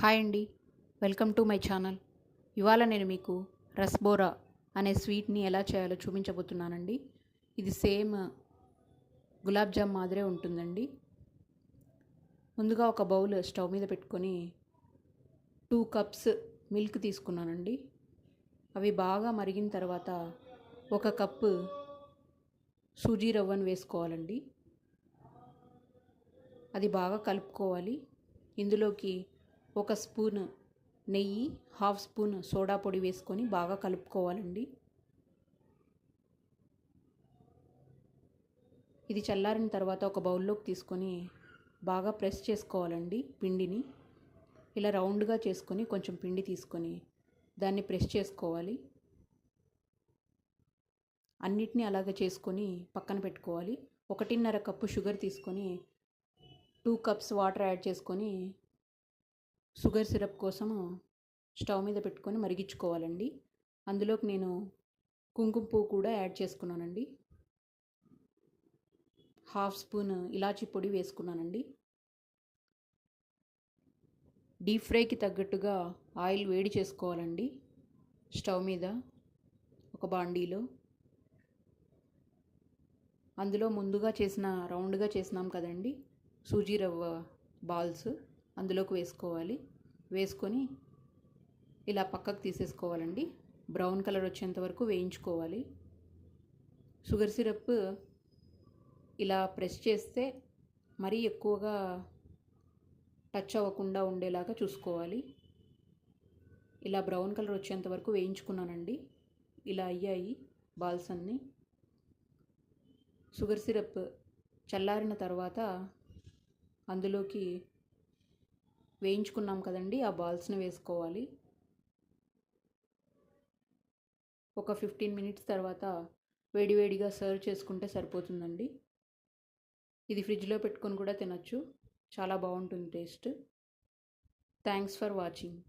Hi అండి. Welcome to my channel. ఇవాళ నేను మీకు రస్బోరా అనే స్వీట్ని ఎలా చేయాలో చూపించబోతున్నానండి. ఇది సేమ్ గులాబ్ జామ్ మాదిరే ఉంటుందండి. ముందుగా ఒక బౌల్ స్టవ్ మీద పెట్టుకొని టూ కప్స్ మిల్క్ తీసుకున్నానండి. అవి బాగా మరిగిన తర్వాత ఒక కప్పు సూజీ రవ్వను వేసుకోవాలండి. అది బాగా కలుపుకోవాలి. ఇందులోకి ఒక స్పూన్ నెయ్యి హాఫ్ స్పూన్ సోడా పొడి వేసుకొని బాగా కలుపుకోవాలండి. ఇది చల్లారిన తర్వాత ఒక బౌల్లోకి తీసుకొని బాగా ప్రెస్ చేసుకోవాలండి పిండిని. ఇలా రౌండ్గా చేసుకొని కొంచెం పిండి తీసుకొని దాన్ని ప్రెస్ చేసుకోవాలి. అన్నిటినీ అలాగే చేసుకొని పక్కన పెట్టుకోవాలి. ఒకటిన్నర కప్పు షుగర్ తీసుకొని టూ కప్స్ వాటర్ యాడ్ చేసుకొని షుగర్ సిరప్ కోసము స్టవ్ మీద పెట్టుకొని మరిగించుకోవాలండి. అందులోకి నేను కుంకుమ పువ్వు కూడా యాడ్ చేసుకున్నానండి. హాఫ్ స్పూన్ ఇలాచీ పొడి వేసుకున్నానండి. డీప్ ఫ్రైకి తగ్గట్టుగా ఆయిల్ వేడి చేసుకోవాలండి. స్టవ్ మీద ఒక బాండీలో. అందులో ముందుగా చేసిన రౌండ్గా చేసినాం కదండి సూజీ రవ్వ బాల్స్. అందులోకి వేసుకోవాలి. వేసుకొని ఇలా పక్కకు తీసేసుకోవాలండి. బ్రౌన్ కలర్ వచ్చేంత వరకు వేయించుకోవాలి. షుగర్ సిరప్ ఇలా ప్రెస్ చేస్తే మరీ ఎక్కువగా టచ్ అవ్వకుండా ఉండేలాగా చూసుకోవాలి. ఇలా బ్రౌన్ కలర్ వచ్చేంత వరకు వేయించుకున్నానండి. ఇలా అయ్యాయి బాల్స్ అన్నీ. షుగర్ సిరప్ చల్లారిన తర్వాత అందులోకి వేయించుకున్నాం కదండి ఆ బాల్స్ని వేసుకోవాలి. ఒక ఫిఫ్టీన్ మినిట్స్ తర్వాత వేడివేడిగా సర్వ్ చేసుకుంటే సరిపోతుందండి. ఇది ఫ్రిడ్జ్లో పెట్టుకొని కూడా తినచ్చు. చాలా బాగుంటుంది టేస్ట్. Thanks for watching.